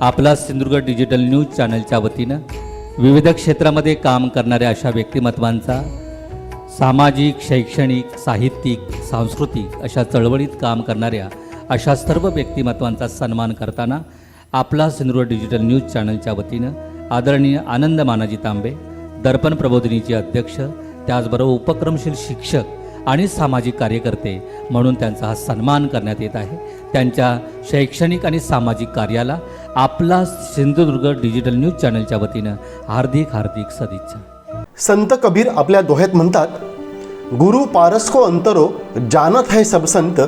आपला Sindhudurg digital news चॅनलच्या वतीनं विविध क्षेत्रामध्ये काम करणाऱ्या अशा व्यक्तिमत्वांचा सामाजिक शैक्षणिक साहित्यिक सांस्कृतिक अशा चळवळीत काम करणाऱ्या अशा सर्व व्यक्तिमत्वांचा सन्मान करताना आपला सिंधुदुर्ग डिजिटल न्यूज चॅनलच्या वतीनं आदरणीय आनंद मानाजी तांबे दर्पण प्रबोधिनीचे अध्यक्ष त्याचबरोबर उपक्रमशील शिक्षक आणि सामाजिक कार्यकर्ते म्हणून त्यांचा हा सन्मान करण्यात येत आहे. त्यांच्या शैक्षणिक आणि सामाजिक कार्याला आपला सिंधुदुर्ग डिजिटल न्यूज चॅनलच्या वतीनं हार्दिक हार्दिक सदिच्छा. संत कबीर आपल्या दोह्यात म्हणतात गुरु पारस को अंतरो जानत है सब संत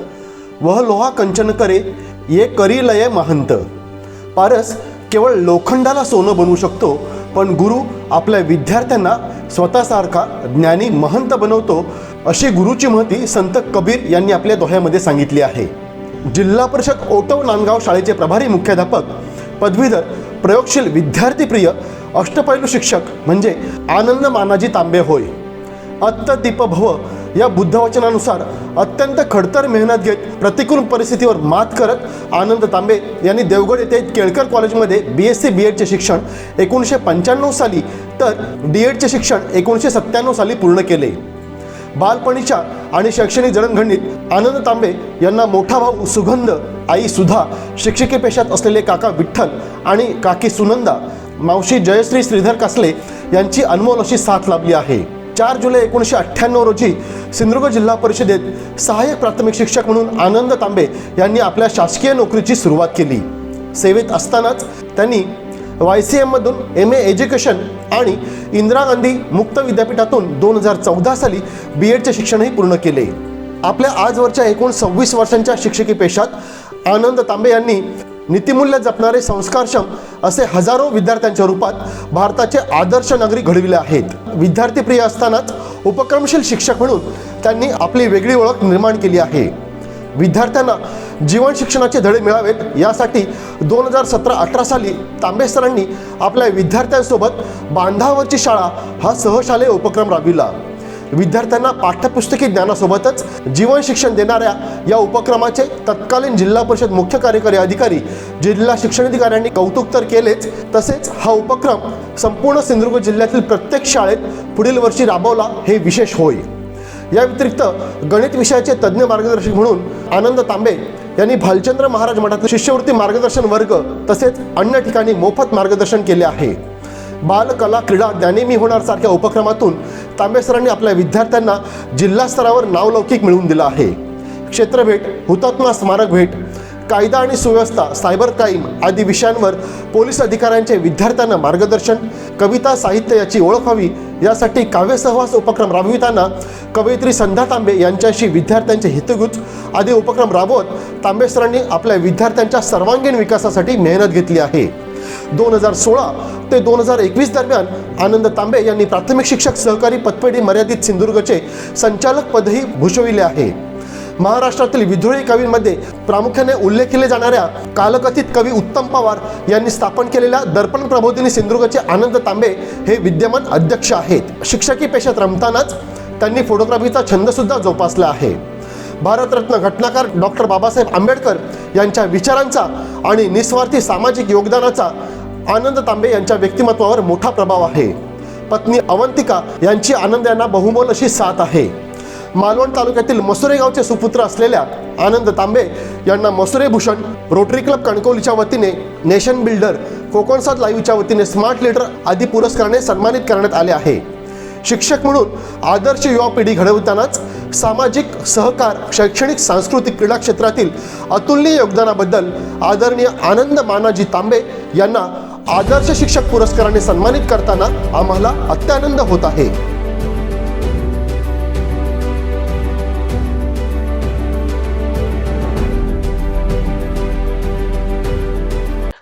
वह लोहा कंचन करे ये करी लय महंत. पारस केवळ लोखंडाला सोनं बनवू शकतो पण गुरु आपल्या विद्यार्थ्यांना स्वतःसारखा ज्ञानी महंत बनवतो अशी गुरुची महती संत कबीर यांनी आपल्या दोह्यामध्ये सांगितली आहे. जिल्हा परिषद ओटव नांदगाव शाळेचे प्रभारी मुख्याध्यापक पदवीधर प्रयोगशील विद्यार्थीप्रिय अष्टपैलू शिक्षक म्हणजे आनंद मानाजी तांबे होय. अत्त दीप भव या बुद्धवचनानुसार अत्यंत खडतर मेहनत घेत प्रतिकूल परिस्थितीवर मात करत आनंद तांबे यांनी देवगड येथे केळकर कॉलेजमध्ये बी एस सी बी एडचे शिक्षण एकोणीसशे पंच्याण्णव साली तर डी एडचे शिक्षण एकोणीसशे सत्त्याण्णव साली पूर्ण केले. बालपणीच्या आणि शैक्षणिक जडणघडणीत आनंद तांबे यांना मोठा भाऊ सुगंध आई सुधा शिक्षिके पेशात असलेले काका विठ्ठल आणि काकी सुनंदा मावशी जयश्री श्रीधर कासले यांची अनमोल अशी साथ लाभली आहे. चार जुलै एकोणीसशे अठ्ठ्याण्णव रोजी सिंधुदुर्ग जिल्हा परिषदेत सहाय्यक प्राथमिक शिक्षक म्हणून आनंद तांबे यांनी आपल्या शासकीय नोकरीची सुरुवात केली. सेवेत असतानाच त्यांनी वाय सी एममधून एम ए एज्युकेशन आणि इंदिरा गांधी मुक्त विद्यापीठातून दोन हजार चौदा साली बी एडचे शिक्षणही पूर्ण केले. आपल्या आजवरच्या एकूण सव्वीस वर्षांच्या शिक्षकी पेशात आनंद तांबे यांनी नीतिमूल्य जपणारे संस्कारक्षम असे हजारो विद्यार्थ्यांच्या रूपात भारताचे आदर्श नागरिक घडविले आहेत. विद्यार्थीप्रिय असतानाच उपक्रमशील शिक्षक म्हणून त्यांनी आपली वेगळी ओळख निर्माण केली आहे. विद्यार्थ्यांना जीवन शिक्षणाचे धडे मिळावेत. यासाठी दोन हजार सतरा अठरा साली तांबे सरांनी आपल्या विद्यार्थ्यांसोबत बांधावरची शाळा हा सहशालेय उपक्रम राबविला. विद्यार्थ्यांना पाठ्यपुस्तकी ज्ञानासोबतच जीवन शिक्षण देणाऱ्या या उपक्रमाचे तत्कालीन जिल्हा परिषद मुख्य कार्यकारी अधिकारी जिल्हा शिक्षणाधिकाऱ्यांनी कौतुक तर केलेच तसेच हा उपक्रम संपूर्ण सिंधुदुर्ग जिल्ह्यातील प्रत्येक शाळेत पुढील वर्षी राबवला हे विशेष होय. या व्यतिरिक्त गणित विषयाचे तज्ज्ञ मार्गदर्शक म्हणून आनंद तांबे यांनी भालचंद्र महाराज मठातील शिष्यवृत्ती मार्गदर्शन वर्ग तसेच अन्य ठिकाणी मोफत मार्गदर्शन केले आहे. बाल कला क्रीडा ज्ञानेमी होणार सारख्या उपक्रमातून तांबे सरांनी आपल्या विद्यार्थ्यांना जिल्हा स्तरावर नावलौकिक मिळवून दिलं आहे. क्षेत्रभेट हुतात्मा स्मारक भेट कायदा आणि सुव्यवस्था सायबर क्राईम आदी विषयांवर पोलीस अधिकाऱ्यांचे विद्यार्थ्यांना मार्गदर्शन कविता साहित्य याची ओळख व्हावी यासाठी काव्य सहवास उपक्रम राबविताना कवयित्री संध्या तांबे यांच्याशी विद्यार्थ्यांचे हितगुज आदी उपक्रम राबवत तांबे सरांनी आपल्या विद्यार्थ्यांच्या सर्वांगीण विकासासाठी मेहनत घेतली आहे. दोन हजार सोळा ते दोन हजार एकवीस दरम्यान आनंद तांबे यांनी प्राथमिक शिक्षक सहकारी पतपेढी मर्यादित सिंधुदुर्गचे संचालक पदही भूषविले आहे. महाराष्ट्रातील विद्रोही कवींमध्ये प्रामुख्याने उल्लेख केले जाणाऱ्या कालकथित कवी उत्तम पवार यांनी स्थापन केलेल्या दर्पण प्रबोधिनी सिंधुदुर्गचे आनंद तांबे हे विद्यमान अध्यक्ष आहेत. शिक्षकी पेशात रमतानाच त्यांनी फोटोग्राफीचा छंदसुद्धा जोपासला आहे. भारतरत्न घटनाकार डॉक्टर बाबासाहेब आंबेडकर यांच्या विचारांचा आणि निस्वार्थी सामाजिक योगदानाचा आनंद तांबे यांच्या व्यक्तिमत्वावर मोठा प्रभाव आहे. पत्नी अवंतिका यांची आनंद यांना बहुमोल अशी साथ आहे. मालवण तालुक्यातील मसुरे गावचे सुपुत्र असलेल्या आनंद तांबे यांना मसुरे भूषण रोटरी क्लब कणकवलीच्या वतीने नेशन बिल्डर कोकणसाद लाईव्हच्या वतीने स्मार्ट लीडर आदी पुरस्काराने सन्मानित करण्यात आले आहे. शिक्षक म्हणून आदर्श युवा पिढी घडवतानाच सामाजिक सहकार शैक्षणिक सांस्कृतिक क्रीडा क्षेत्रातील अतुलनीय योगदानाबद्दल आदरणीय आनंद मानाजी तांबे यांना आदर्श शिक्षक पुरस्काराने सन्मानित करताना आम्हाला अत्यानंद होत आहे.